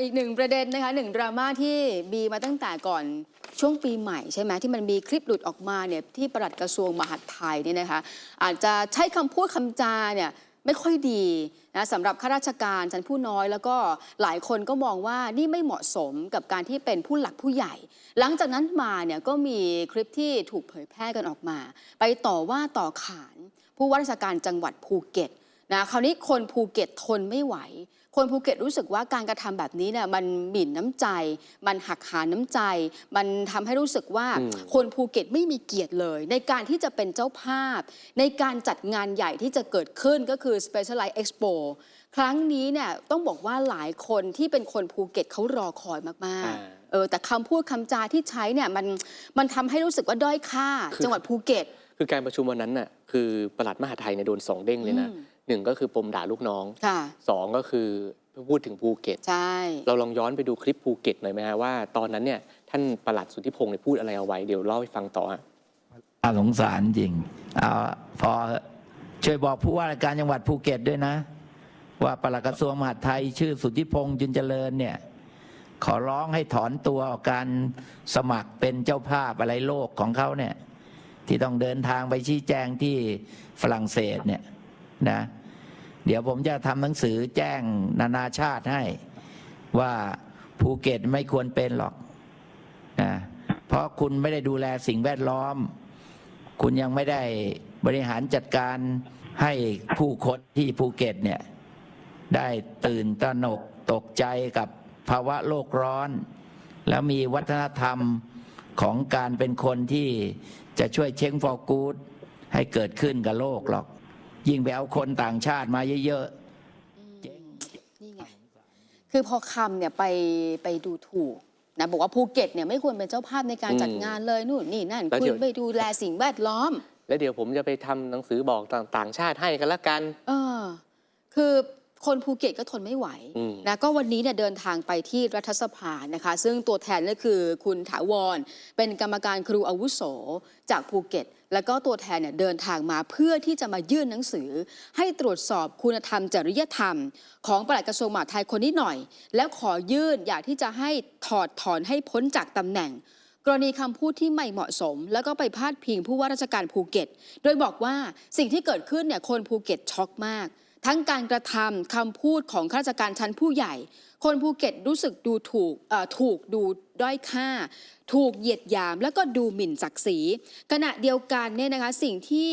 อีกหนึ่งประเด็นนะคะหนึ่งดราม่าที่มีมาตั้งแต่ก่อนช่วงปีใหม่ใช่ไหมที่มันมีคลิปหลุดออกมาเนี่ยที่ปลัดกระทรวงมหาดไทยเนี่ยนะคะอาจจะใช้คำพูดคำจาเนี่ยไม่ค่อยดีนะสำหรับข้าราชการชั้นผู้น้อย แล้วก็หลายคนก็มองว่านี่ไม่เหมาะสมกับการที่เป็นผู้หลักผู้ใหญ่ หลังจากนั้นมาเนี่ยก็มีคลิปที่ถูกเผยแพร่กันออกมา ไปต่อว่าต่อขานผู้ว่าราชการจังหวัดภูเก็ต นะคราวนี้คนภูเก็ตทนไม่ไหว คนภูเก็ตรู้สึกว่าการกระทำแบบนี้เนี่ยมันหมิ่นน้ำใจ มันหักหาน้ำใจ มันทำให้รู้สึกว่าอืมคนภูเก็ตไม่มีเกียรติเลย ในการที่จะเป็นเจ้าภาพ ในการจัดงานใหญ่ที่จะเกิดขึ้นก็คือ Specialized Expo ครั้งนี้เนี่ยต้องบอกว่าหลายคนที่เป็นคนภูเก็ตเขารอคอยมากอ่าๆเออแต่คำพูดคำจาที่ใช้เนี่ยมันมันทำให้รู้สึกว่าด้อยค่าคือจังหวัดภูเก็ต คือการประชุมวันนั้นน่ะคือปลัดมหาดไทยเนี่ยโดนสองเด้งเลยนะอืม หนึ่งก็คือปมด่าลูกน้องค่ะสองก็คือพูดถึงภูเก็ตใช่เราลองย้อนไปดูคลิปภูเก็ตหน่อยไหมฮะว่าตอนนั้นเนี่ยท่านปลัดสุทธิพงศ์เนี่ยพูดอะไรเอาไว้เดี๋ยวเล่าให้ฟังต่อฮะอาสงสารจริงเอาพอช่วยบอกผู้ว่าราชการจังหวัดภูเก็ตด้วยนะ ว่าปลัดกระทรวงมหาดไทยชื่อสุทธิพงษ์จุนเจริญเนี่ยขอร้องให้ถอนตัวออกการสมัครเป็นเจ้าภาพอะไรโลกของเขาเนี่ยที่ต้องเดินทางไปชี้แจงที่ฝรั่งเศสเนี่ย นะเดี๋ยวผมจะทำหนังสือแจ้งนานาชาติให้ ว่าภูเก็ตไม่ควรเป็นหรอกนะเพราะคุณไม่ได้ดูแลสิ่งแวดล้อม คุณยังไม่ได้บริหารจัดการให้ผู้คนที่ภูเก็ตเนี่ยได้ตื่นตระหนกตกใจกับภาวะโลกร้อน แล้วมีวัฒนธรรมของการเป็นคนที่จะช่วยเช็งฟอร์กูดให้เกิดขึ้นกับโลกหรอก ยิ่งไปเอาคนต่างชาติมาเยอะๆนี่ไงคือพอคำเนี่ยไปไปดูถูกนะบอกว่าภูเก็ตเนี่ยไม่ควรเป็นเจ้าภาพในการอืมจัดงานเลยนู่นนี่นั่นแล้วคุเดี๋ณยว ไปดูแลสิ่งแวดล้อม แล้วเดี๋ยวผมจะไปทำหนังสือบอกต่างๆชาติให้กันละกัน เออ คือ คนภูเก็ตก็ทนไม่ไหวอืมนะก็วันนี้เนี่ยเดินทางไปที่รัฐสภานะคะ ซึ่งตัวแทนก็คือคุณถาวร เป็นกรรมการครูอาวุโสจากภูเก็ต แล้วก็ตัวแทนเนี่ยเดินทางมาเพื่อที่จะมายื่นหนังสือ ให้ตรวจสอบคุณธรรมจริยธรรม ของปลัดกระทรวงมหาดไทยคนนี้หน่อย แล้วขอยื่นอยากที่จะให้ถอดถอนให้พ้นจากตำแหน่งกรณีคำพูดที่ไม่เหมาะสม แล้วก็ไปพาดพิงผู้ว่าราชการภูเก็ต โดยบอกว่าสิ่งที่เกิดขึ้นเนี่ยคนภูเก็ตช็อกมาก ทั้งการกระทำคำพูดของข้าราชการชั้นผู้ใหญ่ คนภูเก็ตรู้สึกดูถูกถูกดูด้อยค่า ถูกเหยียดหยามแล้วก็ดูหมิ่นศักดิ์ศรีขณะเดียวกันเนี่ยนะคะสิ่งที่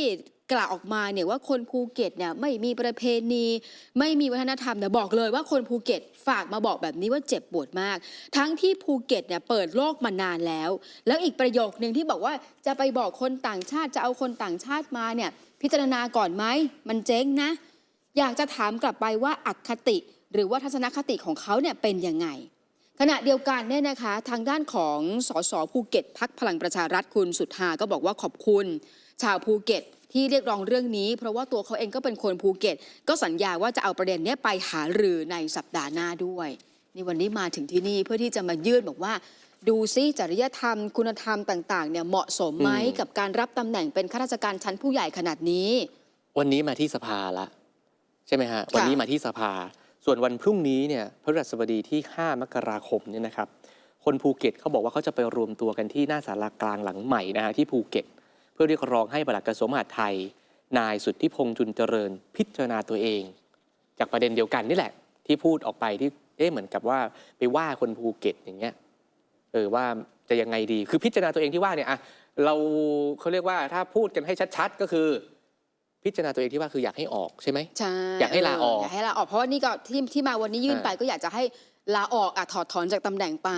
กล่าวออกมาเนี่ยว่าคนภูเก็ตเนี่ยไม่มีประเพณี ไม่มีวัฒนธรรมเนี่ยบอกเลยว่าคนภูเก็ตฝากมาบอกแบบนี้ว่าเจ็บปวดมาก ทั้งที่ภูเก็ตเนี่ยเปิดโลกมานานแล้ว แล้วอีกประโยคนึงที่บอกว่าจะไปบอกคนต่างชาติจะเอาคนต่างชาติมาเนี่ยพิจารณาก่อนไหมมันเจ๊งนะ อยากจะถามกลับไปว่าอัคติ หรือว่าทัศนคติของเขาเนี่ยเป็นยังไง ขณะเดียวกันเนี่ยนะคะทางด้านของสสภูเก็ตพักพลังประชารัฐคุณสุทธาก็บอกว่าขอบคุณ ชาวภูเก็ตที่เรียกร้องเรื่องนี้ เพราะว่าตัวเขาเองก็เป็นคนภูเก็ต ก็สัญญาว่าจะเอาประเด็นนี้ไปหารือในสัปดาห์หน้าด้วยนี่วันนี้มาถึงที่นี่เพื่อที่จะมายื่นบอกว่า ดูซิจริยธรรม คุณธรรมต่างๆเนี่ยเหมาะสมไหมมกับการรับตำแหน่งเป็นข้าราชการชั้นผู้ใหญ่ขนาดนี้ วันนี้มาที่สภาละ ใช่ไหมฮะวันนี้มาที่สภา ส่วนวันพรุ่งนี้เนี่ยพระฤหัสบดีที่ 5 มกราคมเนี่ยนะครับ คนภูเก็ตเขาบอกว่าเขาจะไปรวมตัวกันที่หน้าศาลากลางหลังใหม่นะฮะที่ภูเก็ต เพื่อเรียกร้องให้ปลัดกระทรวงมหาดไทย นายสุทธิพงษ์จุนเจริญ พิจารณาตัวเอง จากประเด็นเดียวกันนี่แหละ ที่พูดออกไปที่เอ๊ะเหมือนกับว่าไปว่าคนภูเก็ตอย่างเงี้ยเออว่าจะยังไงดี คือพิจารณาตัวเองที่ว่าเนี่ยอะเราเขาเรียกว่าถ้าพูดกันให้ชัด ๆ ก็คือ พิจารณาตัวเองที่ว่าคืออยากให้ออกใช่ไหม ใช่อยากให้ลาออกอยากให้ลาออกเพราะว่านี่ก็ที่ที่มาวันนี้ยื่นอ่าไปก็อยากจะให้ลาออกอะถอดถอนจากตำแหน่งไป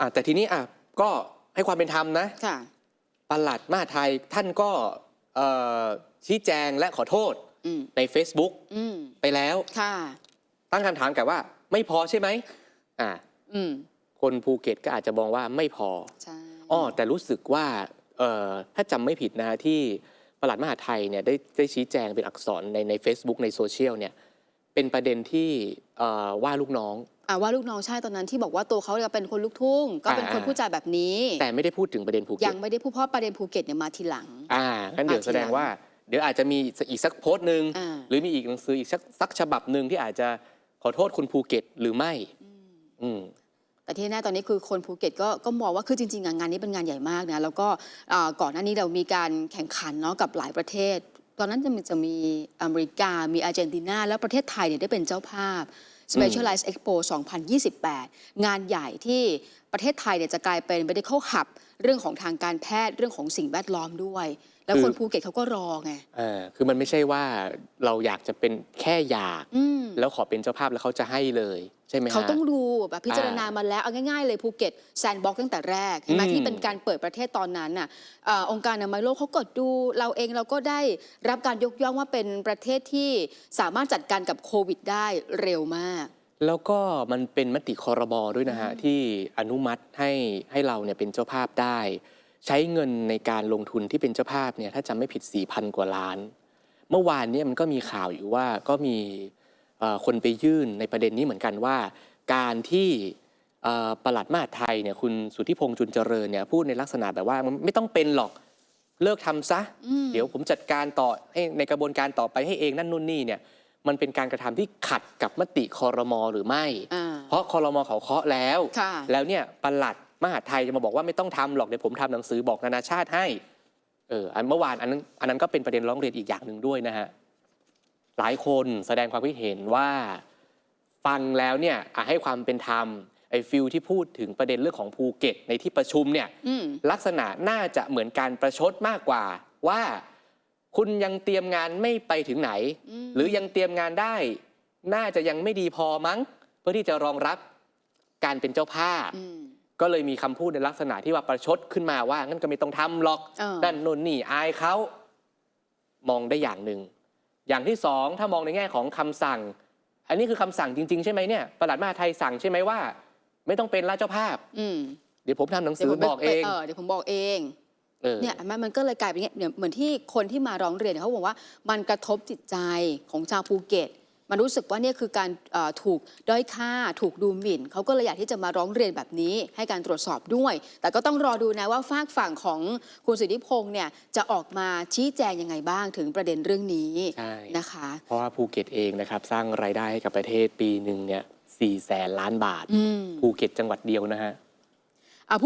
อะแต่ทีนี้อะก็ให้ความเป็นธรรมนะค่ะปลัดมหาดไทยท่านก็เอ่อชี้แจงและขอโทษอืมใน Facebook อืมไปแล้วค่ะ ตั้งคำถามกลับว่า ไม่พอใช่ไหมอ่าอืมคนภูเก็ตก็อาจจะมองว่าไม่พอใช่อ้อแต่รู้สึกว่าเอ่อถ้าจำไม่ผิดนะที่ ปลัดมหาดไทยเนี่ยได้ได้ชี้แจงเป็นอักษรในใน Facebook ในโซเชียลเนี่ยเป็นประเด็นที่เอ่อว่าลูกน้อง อ่าว่าลูกน้องใช่ตอนนั้นที่บอกว่าตัวเขาเนี่ยเป็นคนลูกทุ่ง ก็เป็นอ่าคนพูดจาแบบนี้ แต่ไม่ได้พูดถึงประเด็นภูเก็ยัตงไม่ได้พูดเพราะประเด็นภูเก็ตเนี่ยมาทีหลัง อ่างั้นเดี๋ยวมาทีแสดงหลังว่า เดี๋ยวอาจจะมีอีกสักโพสต์หนึ่งอ่า หรือมีอีกหนังสืออีกสักสักฉบับหนึ่งที่อาจจะขอโทษคุณภูเก็ตหรือไม่อืมออืม แต่ที่แน่ตอนนี้คือคนภูเก็ตก็ก็มองว่าคือจริงๆงานนี้เป็นงานใหญ่มากนะแล้วก็อ่าก่อนหน้านี้เรามีการแข่งขันเนาะกับหลายประเทศ ตอนนั้นจะมีจะมีอเมริกา มีอาร์เจนตินา แล้วประเทศไทยเนี่ยได้เป็นเจ้าภาพ Specialized Expo 2028 งานใหญ่ที่ ประเทศไทยเนี่ยจะกลายเป็น medical hub เรื่องของทางการแพทย์เรื่องของสิ่งแวดล้อมด้วย แล้วคือคนภูเก็ตเขาก็รอไง เออคือมันไม่ใช่ว่าเราอยากจะเป็นแค่อยาก อืม แล้วขอเป็นเจ้าภาพแล้วเขาจะให้เลยใช่ไหมฮะ เขาต้องดูแบบพิจารณาอ่ามมาแล้วเอาง่ายๆเลยภูเก็ตแซนบ็อกตั้งแต่แรกเห็นไหมอืมที่เป็นการเปิดประเทศตอนนั้นน่ะเอ่อองค์การอนามัยโลกเขากดดู เราเองเราก็ได้รับการยกย่องว่าเป็นประเทศที่สามารถจัดการกับโควิดได้เร็วมาก แล้วก็มันเป็นมติคอรมอด้วยนะฮะ ที่อนุมัติให้ให้เราเนี่ยเป็นเจ้าภาพได้ ใช้เงินในการลงทุนที่เป็นเจ้าภาพเนี่ยถ้าจำไม่ผิด 4,000 กว่าล้าน เมื่อวานเนี่ยมันก็มีข่าวอยู่ว่าก็มีเอ่อคนไปยื่นในประเด็นนี้เหมือนกันว่า การที่เอ่อปลัดมหาดไทยเนี่ยคุณสุทธิพงษ์จุนเจริญเนี่ยพูดในลักษณะแบบว่ามันไม่ต้องเป็นหรอกเลิกทำซะอืมเดี๋ยวผมจัดการต่อให้ในกระบวนการต่อไปให้เองนั่นนู่นนี่เนี่ย มันเป็นการกระทำที่ขัดกับมติคอรมอหรือไม่อ่าเพราะคอรมอเขาเคาะแล้วค่ะแล้วเนี่ยปลัดมหาดไทยจะมาบอกว่าไม่ต้องทำหรอกเดี๋ยวผมทำหนังสือบอกนานาชาติให้เอออันเมื่อวานอันนั้นอันนั้นก็เป็นประเด็นร้องเรียนอีกอย่างหนึ่งด้วยนะฮะหลายคนแสดงความคิดเห็นว่าฟังแล้วเนี่ยอะให้ความเป็นธรรมไอ้ฟิลที่พูดถึงประเด็นเรื่องของภูเก็ตในที่ประชุมเนี่ยอืมลักษณะน่าจะเหมือนการประชดมากกว่าว่า คุณยังเตรียมงานไม่ไปถึงไหนอืมหรือยังเตรียมงานได้ น่าจะยังไม่ดีพอมั้ง เพื่อที่จะรองรับการเป็นเจ้าภาพอืมก็เลยมีคำพูดในลักษณะที่ว่าประชดขึ้นมาว่างั้นก็ไม่ต้องทำหรอกเออด้านโน่นนี่อายเขามองได้อย่างหนึ่งอย่างที่สองถ้ามองในแง่ของคำสั่ง อันนี้คือคำสั่งจริง ๆ ใช่ไหมเนี่ยประหลัดมหาดไทยสั่งใช่ไหมว่า ไม่ต้องเป็นราชเจ้าภาพอืมเดี๋ยวผมทำหนังเดี๋สืยวอผมไปบอกเองเออเดี๋ยวผมบอกเอง เออเนี่ยมันมันก็เลยกลายเป็นอย่างเงี้ยเหมือนที่คนที่มาร้องเรียนเนี่ยเขาบอกว่ามันกระทบจิตใจของชาวภูเก็ต มันรู้สึกว่าเนี่ยคือการเอ่อถูกด้อยค่าถูกดูหมิ่นเขาก็เลยอยากที่จะมาร้องเรียนแบบนี้ ให้การตรวจสอบด้วย แต่ก็ต้องรอดูนะว่าฝากฝั่งของคุณสิทธิพงษ์เนี่ยจะออกมาชี้แจงยังไงบ้างถึงประเด็นเรื่องนี้ใช่นะคะ เพราะว่าภูเก็ตเองนะครับสร้างรายได้ให้กับประเทศปีหนึ่งเนี่ยสี่แสนล้านบาทอืมภูเก็ตจังหวัดเดียวนะฮะอะ